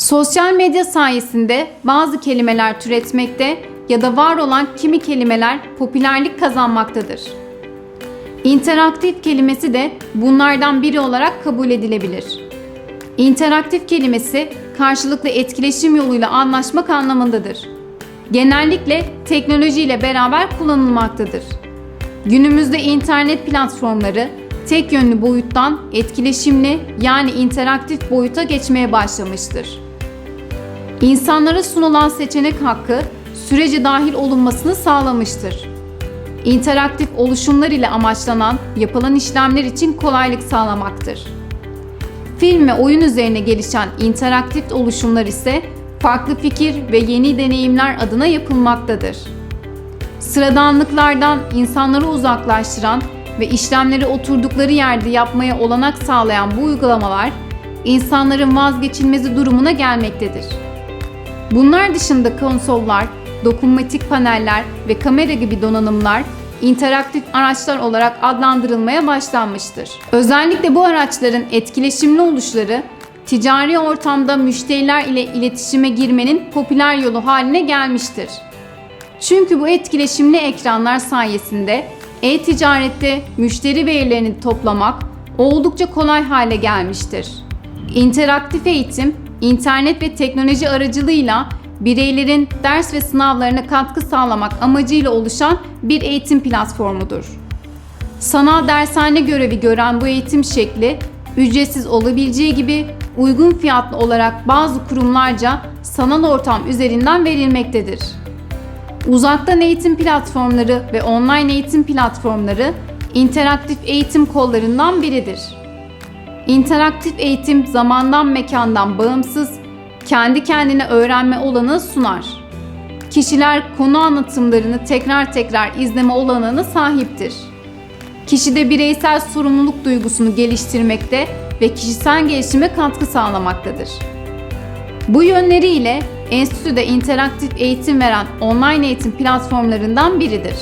Sosyal medya sayesinde bazı kelimeler türetmekte ya da var olan kimi kelimeler popülerlik kazanmaktadır. İnteraktif kelimesi de bunlardan biri olarak kabul edilebilir. İnteraktif kelimesi karşılıklı etkileşim yoluyla anlaşmak anlamındadır. Genellikle teknoloji ile beraber kullanılmaktadır. Günümüzde internet platformları tek yönlü boyuttan etkileşimli yani interaktif boyuta geçmeye başlamıştır. İnsanlara sunulan seçenek hakkı sürece dahil olunmasını sağlamıştır. İnteraktif oluşumlar ile amaçlanan yapılan işlemler için kolaylık sağlamaktır. Film ve oyun üzerine gelişen interaktif oluşumlar ise farklı fikir ve yeni deneyimler adına yapılmaktadır. Sıradanlıklardan insanları uzaklaştıran ve işlemleri oturdukları yerde yapmaya olanak sağlayan bu uygulamalar insanların vazgeçilmezi durumuna gelmektedir. Bunlar dışında konsollar, dokunmatik paneller ve kamera gibi donanımlar interaktif araçlar olarak adlandırılmaya başlanmıştır. Özellikle bu araçların etkileşimli oluşları ticari ortamda müşteriler ile iletişime girmenin popüler yolu haline gelmiştir. Çünkü bu etkileşimli ekranlar sayesinde e-ticarette müşteri verilerini toplamak oldukça kolay hale gelmiştir. İnteraktif eğitim, internet ve teknoloji aracılığıyla bireylerin ders ve sınavlarına katkı sağlamak amacıyla oluşan bir eğitim platformudur. Sanal dershane görevi gören bu eğitim şekli ücretsiz olabileceği gibi uygun fiyatlı olarak bazı kurumlarca sanal ortam üzerinden verilmektedir. Uzaktan eğitim platformları ve online eğitim platformları interaktif eğitim kollarından biridir. İnteraktif eğitim zamandan mekandan bağımsız, kendi kendine öğrenme olanağı sunar. Kişiler konu anlatımlarını tekrar tekrar izleme olanağına sahiptir. Kişide bireysel sorumluluk duygusunu geliştirmekte ve kişisel gelişime katkı sağlamaktadır. Bu yönleriyle enstitüde interaktif eğitim veren online eğitim platformlarından biridir.